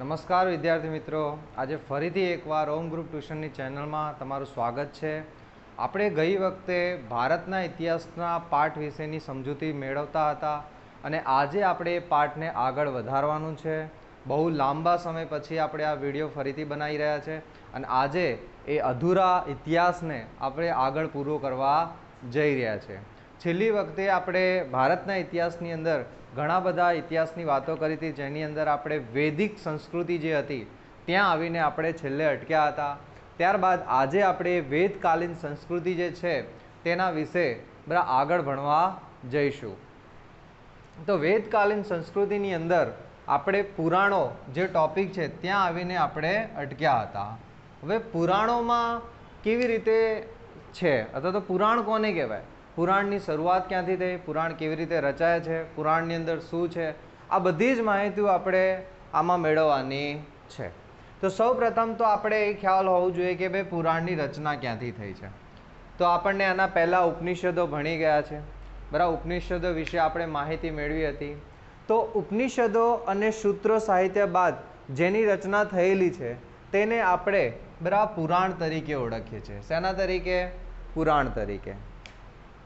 નમસ્કાર વિદ્યાર્થી મિત્રો. આજે ફરીથી એકવાર ઓમ ગ્રુપ ટ્યુશનની ચેનલમાં તમારું સ્વાગત છે. આપણે ગઈ વખતે ભારતના ઇતિહાસના પાઠ વિશેની સમજૂતી મેળવતા હતા અને આજે આપણે એ પાઠને આગળ વધારવાનું છે. બહુ લાંબા સમય પછી આપણે આ વીડિયો ફરીથી બનાવી રહ્યા છે અને આજે એ અધૂરા ઇતિહાસને આપણે આગળ પૂરો કરવા જઈ રહ્યા છે. છેલ્લી વખતે આપણે ભારતના ઇતિહાસની અંદર ઘણા બધા ઇતિહાસની વાતો કરી હતી, જેની અંદર આપણે વૈદિક સંસ્કૃતિ જે હતી, ત્યાં આવીને આપણે છેલ્લે અટક્યા હતા. ત્યારબાદ આજે આપણે વેદકાલીન સંસ્કૃતિ જે છે, તેના વિશે બરા આગળ ભણવા જઈશું. તો વેદકાલીન સંસ્કૃતિની અંદર આપણે પુરાણો જે ટોપિક છે, ત્યાં આવીને આપણે અટક્યા હતા. હવે પુરાણોમાં કેવી રીતે છે? અથવા તો પુરાણ કોને કહેવાય? પુરાણની શરૂઆત ક્યાંથી થઈ? પુરાણ કેવી રીતે રચાય છે? પુરાણની અંદર શું છે? આ બધી જ માહિતીઓ આપણે આમાં મેળવવાની છે. તો સૌ પ્રથમ તો આપણે એ ખ્યાલ હોવું જોઈએ કે ભાઈ પુરાણની રચના ક્યાંથી થઈ છે? તો આપણને આના પહેલાં ઉપનિષદો ભણી ગયા છે. બરાબર ઉપનિષદો વિશે આપણે માહિતી મેળવી હતી. તો ઉપનિષદો અને સૂત્રો સાહિત્ય બાદ જેની રચના થયેલી છે, તેને આપણે બરાબર પુરાણ તરીકે ઓળખીએ છીએ. શેના તરીકે? પુરાણ તરીકે.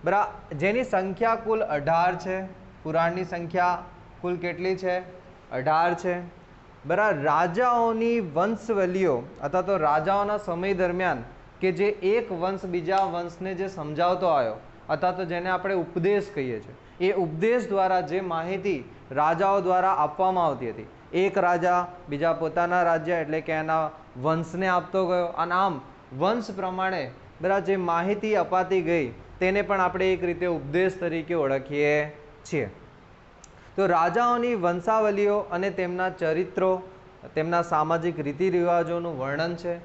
બરાબર જેની સંખ્યા કુલ અઢાર છે, પુરાણની સંખ્યા કુલ કેટલી છે? અઢાર છે. બરા, રાજાઓની વંશવલીઓ અથવા તો રાજાઓના સમય દરમિયાન કે જે એક વંશ બીજા વંશને જે સમજાવતો આવ્યો અથવા તો જેને આપણે ઉપદેશ કહીએ છીએ, એ ઉપદેશ દ્વારા જે માહિતી રાજાઓ દ્વારા આપવામાં આવતી હતી. એક રાજા બીજા પોતાના રાજ્ય એટલે કે એના વંશને આપતો ગયો. અને આમ વંશ પ્રમાણે બરાબર જે માહિતી અપાતી ગઈ તેને પણ આપણે એક રીતે ઉપદેશ તરીકે ઓળખીએ છીએ. તો રાજાઓની વંશાવલીઓ અને તેમના ચરિત્રો, તેમના સામાજિક રીતિ રિવાજોનું વર્ણન છે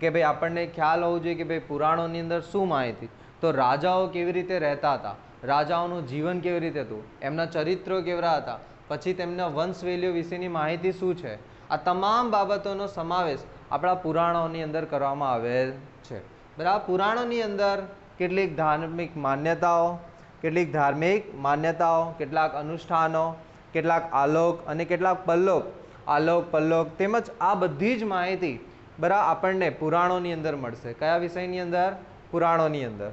કે ભાઈ આપણને ખ્યાલ હોવું જોઈએ કે ભાઈ પુરાણોની અંદર શું માહિતી? તો રાજાઓ કેવી રીતે રહેતા હતા? રાજાઓનું જીવન કેવી રીતે હતું? એમના ચરિત્રો કેવડા હતા? પછી તેમના વંશવેલીઓ વિશેની માહિતી શું છે? આ તમામ બાબતોનો સમાવેશ આપણા પુરાણોની અંદર કરવામાં આવેલ છે. બરાબર? પુરાણોની અંદર કેટલીક ધાર્મિક માન્યતાઓ, કેટલીક ધાર્મિક માન્યતાઓ, કેટલાક અનુષ્ઠાનો, કેટલાક આલોક અને કેટલાક પલ્લોક. આલોક, પલ્લોક તેમજ આ બધી જ માહિતી બરા આપણને પુરાણોની અંદર મળશે. કયા વિષયની અંદર? પુરાણોની અંદર.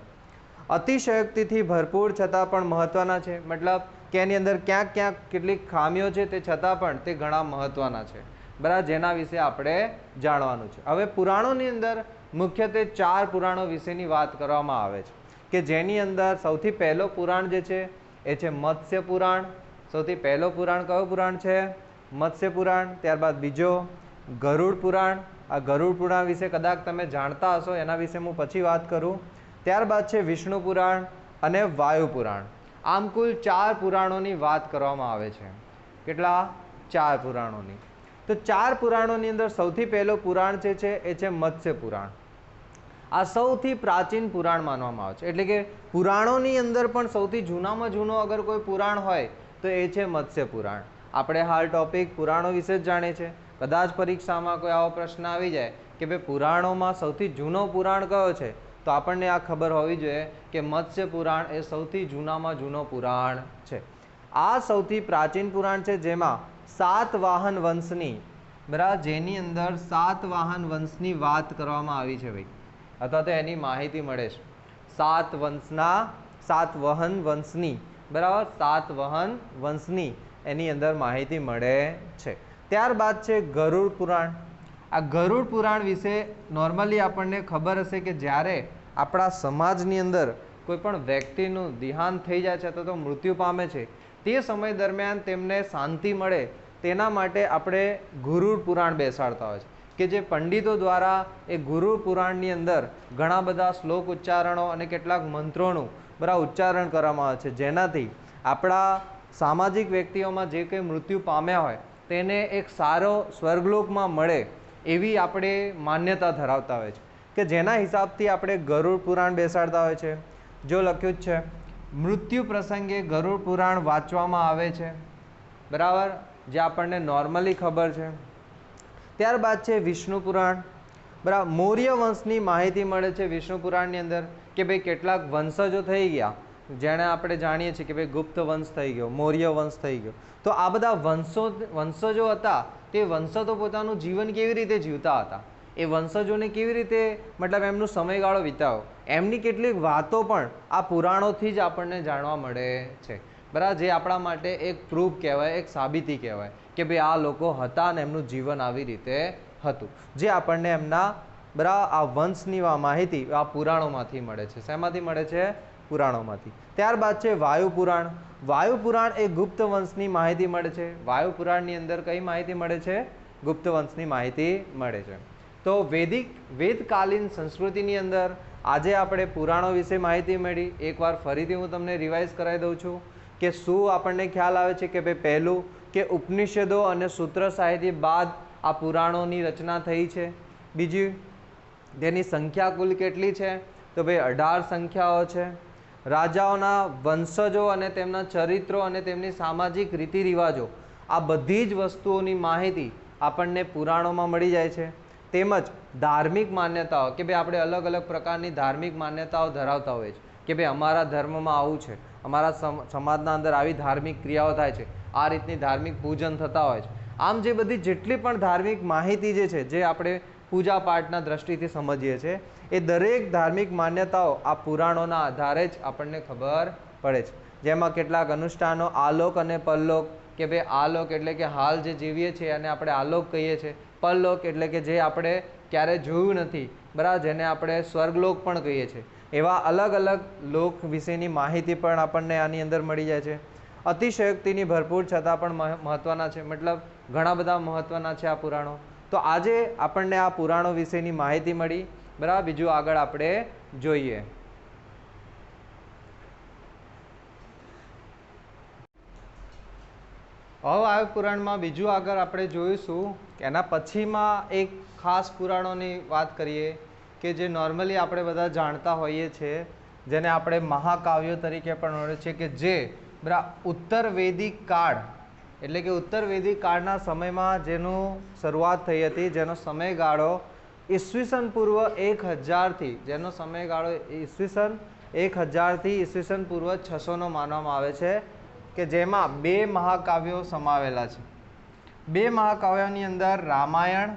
અતિશયોક્તિથી ભરપૂર છતાં પણ મહત્ત્વના છે. મતલબ કે એની અંદર ક્યાંક ક્યાંક કેટલીક ખામીઓ છે તે છતાં પણ તે ઘણા મહત્ત્વના છે. બરાબર જેના વિશે આપણે જાણવાનું છે. હવે પુરાણોની અંદર મુખ્યત્વે ચાર પુરાણો વિશેની વાત કરવામાં આવે છે. કે જેની અંદર સૌથી પહેલો પુરાણ જે છે, એ છે મત્સ્ય પુરાણ. સૌથી પહેલો પુરાણ કયો પુરાણ છે? મત્સ્ય પુરાણ, ત્યારબાદ બીજો ગરુડ પુરાણ. આ ગરુડ પુરાણ વિશે કદાચ તમે જાણતા હશો, એના વિશે હું પછી વાત કરું. ત્યારબાદ છે વિષ્ણુ પુરાણ અને વાયુ પુરાણ. આમ કુલ ચાર પુરાણોની વાત કરવામાં આવે છે. કેટલા? ચાર પુરાણોની. તો ચાર પુરાણોની અંદર સૌથી પહેલો પુરાણ જે છે, એ છે મત્સ્ય પુરાણ. આ સૌથી પ્રાચીન પુરાણ માનવામાં આવે છે. એટલે કે પુરાણોની અંદર પણ સૌથી જૂનામાં જૂનો અગર કોઈ પુરાણ હોય, તો એ છે મત્સ્ય પુરાણ. આપણે હાલ ટોપિક પુરાણો વિશે જ જાણીએ છીએ. કદાચ પરીક્ષામાં કોઈ આવો પ્રશ્ન આવી જાય કે ભાઈ પુરાણોમાં સૌથી જૂનો પુરાણ કયો છે, તો આપણને આ ખબર હોવી જોઈએ કે મત્સ્ય પુરાણ એ સૌથી જૂનામાં જૂનો પુરાણ છે. આ સૌથી પ્રાચીન પુરાણ છે જેમાં સાત વાહન વંશની, બરાબર, જેની અંદર સાત વાહન વંશની વાત કરવામાં આવી છે ભાઈ. અથવા તો એની માહિતી મળે છે. સાત વંશના, સાત વહન વંશની, બરાબર? સાત વહન વંશની એની અંદર માહિતી મળે છે. ત્યારબાદ છે ગરુડ પુરાણ. આ ગરુડ પુરાણ વિશે નોર્મલી આપણને ખબર હશે કે જ્યારે આપણા સમાજની અંદર કોઈ પણ વ્યક્તિનું દિહાન થઈ જાય છે અથવા તો મૃત્યુ પામે છે, તે સમય દરમિયાન તેમને શાંતિ મળે, તેના માટે આપણે ગુરુડ પુરાણ બેસાડતા હોય છે. કે જે પંડિતો દ્વારા એ ગુરુ પુરાણની અંદર ઘણા બધા શ્લોક ઉચ્ચારણો અને કેટલાક મંત્રોનું બરાબર ઉચ્ચારણ કરવામાં આવે છે. જેનાથી આપણા સામાજિક વ્યક્તિઓમાં જે કંઈ મૃત્યુ પામ્યા હોય તેને એક સારો સ્વર્ગલોકમાં મળે એવી આપણે માન્યતા ધરાવતા હોય છે. કે જેના હિસાબથી આપણે ગરુડ પુરાણ બેસાડતા હોય છે. જો લખ્યું જ છે, મૃત્યુ પ્રસંગે ગરુડ પુરાણ વાંચવામાં આવે છે. બરાબર? જે આપણને નોર્મલી ખબર છે. ત્યારબાદ છે વિષ્ણુ પુરાણ. બરાબર મૌર્ય વંશની માહિતી મળે છે વિષ્ણુ પુરાણની અંદર કે ભાઈ કેટલાક વંશજો થઈ ગયા. જેણે આપણે જાણીએ છીએ કે ભાઈ ગુપ્ત વંશ થઈ ગયો, મૌર્ય વંશ થઈ ગયો. તો આ બધા વંશો, વંશજો હતા, તે વંશજો પોતાનું જીવન કેવી રીતે જીવતા હતા? એ વંશજોને કેવી રીતે, મતલબ એમનો સમયગાળો વિતાવ્યો એમની કેટલીક વાતો પણ આ પુરાણોથી જ આપણને જાણવા મળે છે. બરાબર, જે આપણા માટે એક પ્રૂફ કહેવાય, એક સાબિતી કહેવાય કે ભાઈ આ લોકો હતા અને એમનું જીવન આવી રીતે હતું. જે આપણને એમના બરાબર આ વંશની માહિતી આ પુરાણોમાંથી મળે છે. શેમાંથી મળે છે? પુરાણોમાંથી. ત્યારબાદ છે વાયુ પુરાણ. વાયુ પુરાણ એ ગુપ્ત વંશની માહિતી મળે છે. વાયુ પુરાણની અંદર કઈ માહિતી મળે છે? ગુપ્ત વંશની માહિતી મળે છે. તો વૈદિક, વેદકાલીન સંસ્કૃતિની અંદર આજે આપણે પુરાણો વિશે માહિતી મળી એકવાર ફરીથી હું તમને રિવાઇઝ કરાવી દઉં છું. કે શું આપણને ખ્યાલ આવે છે કે ભાઈ પહેલું કે ઉપનિષદો અને સૂત્ર સાહિત્ય બાદ આ પુરાણોની રચના થઈ છે? બીજી, તેની સંખ્યા કુલ કેટલી છે? તો ભાઈ અઢાર સંખ્યાઓ છે. રાજાઓના વંશજો અને તેમના ચરિત્રો અને તેમની સામાજિક રીતિ રિવાજો આ બધી જ વસ્તુઓની માહિતી આપણને પુરાણોમાં મળી જાય છે. તેમજ ધાર્મિક માન્યતાઓ, કે ભાઈ આપણે અલગ અલગ પ્રકારની ધાર્મિક માન્યતાઓ ધરાવતા હોઈએ છીએ, કે ભાઈ અમારા ધર્મમાં આવું છે. અમારા સમ- સમાજના અંદર આવી ધાર્મિક ક્રિયાઓ થાય છે. આ રીતની ધાર્મિક પૂજન થતા હોય છે. આમ જે બધી જેટલી પણ ધાર્મિક માહિતી જે છે, જે આપણે પૂજા પાઠના દ્રષ્ટિથી સમજીએ છીએ, એ દરેક ધાર્મિક માન્યતાઓ આ પુરાણોના આધારે જ આપણને ખબર પડે છે. જેમાં કેટલાક અનુષ્ઠાનો આલોક અને પલ્લોક કે ભાઈ આલોક એટલે કે હાલ જે જીવીએ છીએ અને આપણે આલોક કહીએ છીએ. પલ્લોક એટલે કે જે આપણે ક્યારેય જોયું નથી, બરાબર? જેને આપણે સ્વર્ગલોક પણ કહીએ છીએ. એવા અલગ અલગ લોક વિશેની માહિતી પણ આપણને આની અંદર મળી જાય છે. અતિશયોક્તિની ભરપૂર છતાં પણ મહત્ત્વના છે. મતલબ ઘણા બધા મહત્ત્વના છે આ પુરાણો. તો આજે આપણને આ પુરાણો વિશેની માહિતી મળી. બરાબર? બીજું આગળ આપણે જોઈએ. હવે આ પુરાણમાં બીજું આગળ આપણે જોઈશું કે એના પછીમાં એક ખાસ પુરાણોની વાત કરીએ. કે જે નોર્મલી આપણે બધા જાણતા હોઈએ છીએ, જેને આપણે મહાકાવ્યો તરીકે પણ ઓળખીએ છીએ કે જે બરાબર ઉત્તર વૈદિક કાળ, એટલે કે ઉત્તર વૈદિક કાળના સમયમાં જેનું શરૂઆત થઈ હતી, જેનો સમયગાળો ઈસવીસન પૂર્વ એક હજારથી, જેનો સમયગાળો ઈસવીસન, એક હજારથી ઈસવીસન પૂર્વ છસોનો માનવામાં આવે છે, કે જેમાં બે મહાકાવ્યો સમાવેલા છે. બે મહાકાવ્યોની અંદર રામાયણ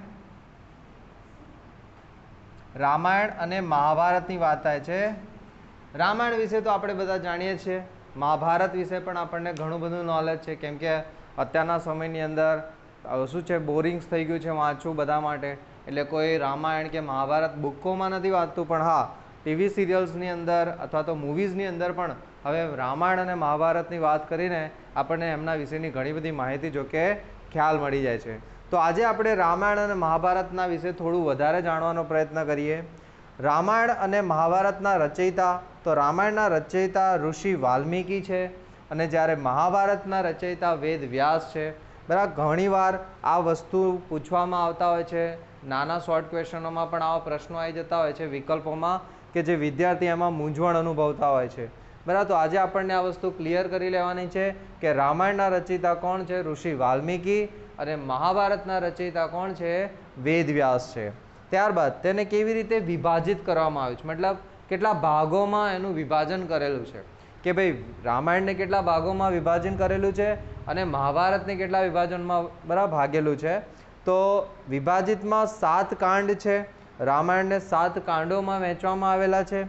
રામાયણ અને મહાભારતની વાત થાય છે. રામાયણ વિશે તો આપણે બધા જાણીએ છીએ. મહાભારત વિશે પણ આપણને ઘણું બધું નોલેજ છે. કેમ કે અત્યારના સમયની અંદર શું છે બોરિંગ્સ થઈ ગયું છે વાંચવું બધા માટે. એટલે કોઈ રામાયણ કે મહાભારત બુકોમાં નથી વાંચતું. પણ હા, ટીવી સિરિયલ્સની અંદર અથવા તો મૂવીઝની અંદર પણ હવે રામાયણ અને મહાભારતની વાત કરીને આપણને એમના વિશેની ઘણી બધી માહિતી જોકે ખ્યાલ મળી જાય છે. તો આજે આપણે રામાયણ અને મહાભારતના વિશે થોડું વધારે જાણવાનો પ્રયત્ન કરીએ. રામાયણ અને મહાભારતના રચયિતા, તો રામાયણના રચયિતા ઋષિ વાલ્મીકી છે અને જ્યારે મહાભારતના રચયિતા વેદ વ્યાસ છે, બરાબર, ઘણીવાર આ વસ્તુ પૂછવામાં આવતા હોય છે, નાના શોર્ટ ક્વેશ્ચનોમાં પણ આવા પ્રશ્નો આવી જતા હોય છે, વિકલ્પોમાં કે જે વિદ્યાર્થી એમાં મૂંઝવણ અનુભવતા હોય છે. બરાબર, તો આજે આપણને આ વસ્તુ ક્લિયર કરી લેવાની છે કે રામાયણના રચયિતા કોણ છે? ઋષિ વાલ્મીકી અને મહાભારતના રચયિતા કોણ છે? વેદવ્યાસ છે. ત્યારબાદ તેને કેવી રીતે વિભાજિત કરવામાં આવ્યું છે? મતલબ કેટલા ભાગોમાં એનું વિભાજન કરેલું છે? કે ભાઈ, રામાયણને કેટલા ભાગોમાં વિભાજન કરેલું છે અને મહાભારતને કેટલા વિભાજનમાં બરાબર ભાગેલું છે? તો વિભાજિતમાં સાત કાંડ છે. રામાયણને સાત કાંડોમાં વહેંચવામાં આવેલા છે.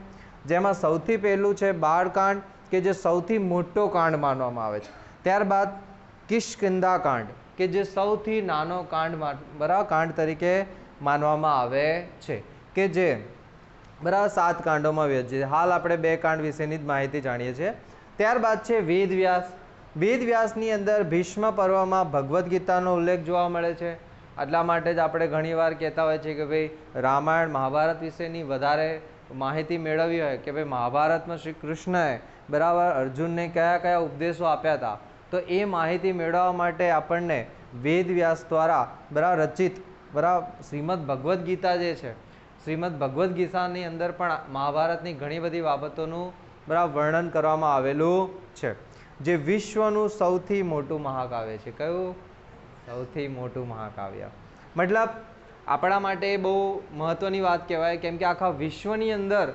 જેમાં સૌથી પહેલું છે બાળકાંડ કે જે સૌથી મોટો કાંડ માનવામાં આવે છે. ત્યારબાદ કિષ્કિંદા કાંડ. કે જે સૌથી નાનો કાંડ બરાબર કાંડ તરીકે માનવામાં આવે છે. કે જે બરાબર સાત કાંડોમાં વહેંચે છે. હાલ આપણે બે કાંડ વિશેની જ માહિતી જાણીએ છીએ. ત્યારબાદ છે વેદ વ્યાસ. વેદ વ્યાસની અંદર ભીષ્મ પર્વમાં ભગવદ્ ગીતાનો ઉલ્લેખ જોવા મળે છે. એટલા માટે જ આપણે ઘણીવાર કહેતા હોય છે કે ભાઈ રામાયણ મહાભારત વિશેની વધારે માહિતી મેળવી હોય કે ભાઈ મહાભારતમાં શ્રી કૃષ્ણએ બરાબર અર્જુનને કયા કયા ઉપદેશો આપ્યા હતા. તો એ માહિતી મેળવવા માટે આપણને વેદવ્યાસ દ્વારા બરા રચિત બરા શ્રીમદ ભગવદ્ ગીતા જે છે, શ્રીમદ ભગવદ્ ગીતાની અંદર પણ મહાભારતની ઘણી બધી બાબતોનું બરા વર્ણન કરવામાં આવેલું છે. જે વિશ્વનું સૌથી મોટું મહાકાવ્ય છે. કયું? સૌથી મોટું મહાકાવ્ય. મતલબ આપણા માટે બહુ મહત્ત્વની વાત કહેવાય, કેમ કે આખા વિશ્વની અંદર,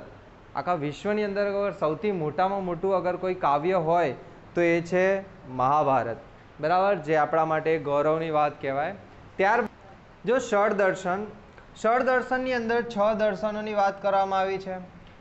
આખા વિશ્વની અંદર સૌથી મોટામાં મોટું અગર કોઈ કાવ્ય હોય તો એ છે મહાભારત. બરાબર? જે આપણા માટે ગૌરવની વાત કહેવાય. ત્યાર જો ષડ દર્શન ષડ દર્શનની અંદર છ દર્શનોની વાત કરવામાં આવી છે.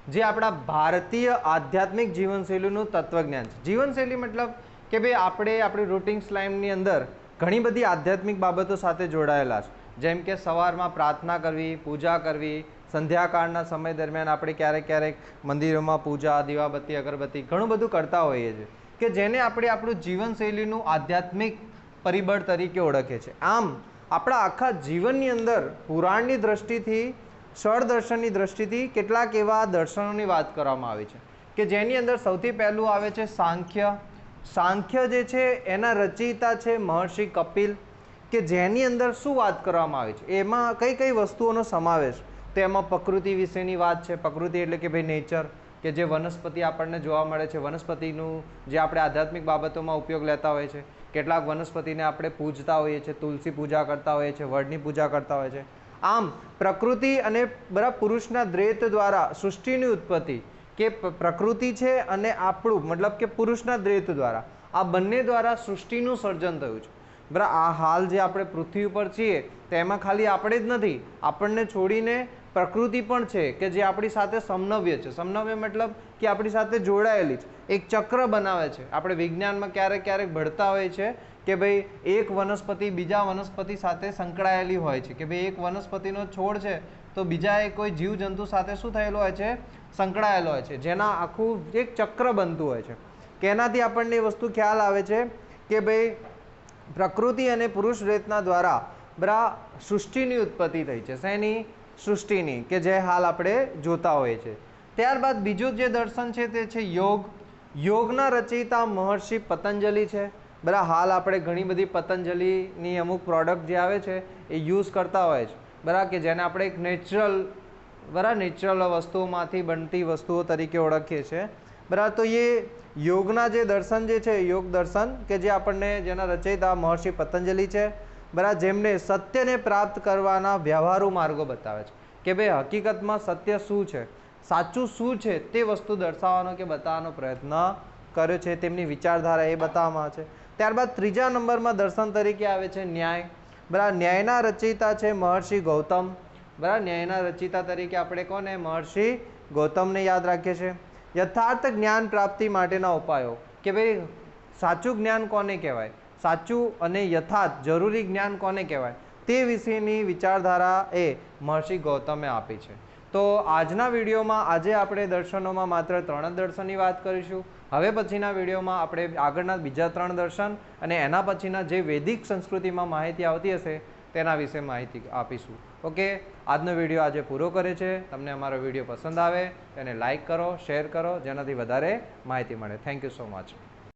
જે આપણા ભારતીય આધ્યાત્મિક જીવનશૈલીનું તત્વજ્ઞાન છે. જીવનશૈલી મતલબ કે ભાઈ આપણે આપણી રૂટિંગ સ્લાઇમની અંદર ઘણી બધી આધ્યાત્મિક બાબતો સાથે જોડાયેલા છે. જેમ કે સવારમાં પ્રાર્થના કરવી, પૂજા કરવી, સંધ્યાકાળના સમય દરમિયાન આપણે ક્યારેક ક્યારેક મંદિરોમાં પૂજા, દીવાબત્તી, અગરબત્તી ઘણું બધું કરતા હોઈએ છીએ. કે જેને આપણે આપણું જીવનશૈલીનું આધ્યાત્મિક પરિબળ તરીકે ઓળખે છે આમ, આપણા આખા જીવનની અંદર પુરાણની દ્રષ્ટિથી ષડ દર્શનની દ્રષ્ટિથી કેટલાક એવા દર્શનોની વાત કરવામાં આવી છે. કે જેની અંદર સૌથી પહેલું આવે છે સાંખ્ય. સાંખ્ય જે છે, એના રચયિતા છે મહર્ષિ કપિલ, કે જેની અંદર શું વાત કરવામાં આવી છે? એમાં કઈ કઈ વસ્તુઓનો સમાવેશ? તો એમાં પ્રકૃતિ વિશેની વાત છે. પ્રકૃતિ એટલે કે ભાઈ નેચર કે જે વનસ્પતિ આપણને જોવા મળે છે, વનસ્પતિનું જે આપણે આધ્યાત્મિક બાબતોમાં ઉપયોગ લેતા હોઈએ છીએ કેટલાક વનસ્પતિને આપણે પૂજતા હોઈએ છીએ, તુલસી પૂજા કરતા હોઈએ છીએ, વડની પૂજા કરતા હોઈએ છીએ. આમ, પ્રકૃતિ અને બરાબર પુરુષના દ્રેત દ્વારા સૃષ્ટિની ઉત્પત્તિ કે પ્રકૃતિ છે અને આપણું, મતલબ કે પુરુષના દ્રેત દ્વારા, આ બંને દ્વારા સૃષ્ટિનું સર્જન થયું છે. બરાબર આ હાલ જે આપણે પૃથ્વી ઉપર છીએ, તેમાં ખાલી આપણે જ નથી, આપણને છોડીને પ્રકૃતિ પણ છે કે જે આપણી સાથે સમનવ્ય છે. સમનવ્ય મતલબ કે આપણી સાથે જોડાયેલી છે. એક ચક્ર બનાવે છે. આપણે વિજ્ઞાનમાં ક્યારેક ક્યારેક ભણતા હોય છે કે ભાઈ એક વનસ્પતિ બીજા વનસ્પતિ સાથે સંકળાયેલી હોય છે. કે ભાઈ એક વનસ્પતિનો છોડ છે તો બીજા એ કોઈ જીવજંતુ સાથે શું થયેલો હોય છે? સંકળાયેલો હોય છે. જેના આખું એક ચક્ર બનતું હોય છે. કે એનાથી આપણને એ વસ્તુ ખ્યાલ આવે છે કે ભાઈ પ્રકૃતિ અને પુરુષ રેતના દ્વારા બરા સૃષ્ટિની ઉત્પત્તિ થઈ છે. શેની? સૃષ્ટિની કે જે હાલ આપણે જોતા હોઈએ છીએ. ત્યારબાદ બીજું જે દર્શન છે તે છે યોગ. યોગના રચયિતા મહર્ષિ પતંજલિ છે. બરા, હાલ આપણે ઘણી બધી પતંજલિની અમુક પ્રોડક્ટ જે આવે છે એ યુઝ કરતા હોય છે. બરા, કે જેને આપણે એક નેચરલ બરાબર નેચરલ વસ્તુઓમાંથી બનતી વસ્તુઓ તરીકે ઓળખીએ છીએ બરાબર તો એ યોગના જે દર્શન જે છે, યોગ દર્શન કે જે આપણને જેના રચયિતા મહર્ષિ પતંજલિ છે બરાબર જેમને સત્યને પ્રાપ્ત કરવાના વ્યવહારુ માર્ગો બતાવે છે. કે ભાઈ, હકીકતમાં સત્ય શું છે? સાચું શું છે તે વસ્તુ દર્શાવવાનો કે બતાવવાનો પ્રયત્ન કર્યો છે, તેમની વિચારધારા એ બતાવવામાં છે. ત્યારબાદ ત્રીજા નંબરમાં દર્શન તરીકે આવે છે ન્યાય. બરાબર ન્યાયના રચયિતા છે મહર્ષિ ગૌતમ. બરાબર ન્યાયના રચયિતા તરીકે આપણે કોને? મહર્ષિ ગૌતમને યાદ રાખીએ છીએ. યથાર્થ જ્ઞાન પ્રાપ્તિ માટેના ઉપાયો. કે ભાઈ, સાચું જ્ઞાન કોને કહેવાય? સાચું અને યથાર્થ, જરૂરી જ્ઞાન કોને કહેવાય? તે વિશેની વિચારધારા એ મહર્ષિ ગૌતમે આપી છે. તો આજના વિડીયોમાં આજે આપણે દર્શનોમાં માત્ર ત્રણ જ દર્શનની વાત કરીશું. હવે પછીના વિડીયોમાં આપણે આગળના બીજા ત્રણ દર્શન અને એના પછીના જે વૈદિક સંસ્કૃતિમાં માહિતી આવતી હશે તેના વિશે માહિતી આપીશું. ઓકે? આજનો વીડિયો આજે પૂરો કરે છે. તમને અમારો વીડિયો પસંદ આવે, તેને લાઇક કરો, શેર કરો, જેનાથી વધારે માહિતી મળે. Thank you so much.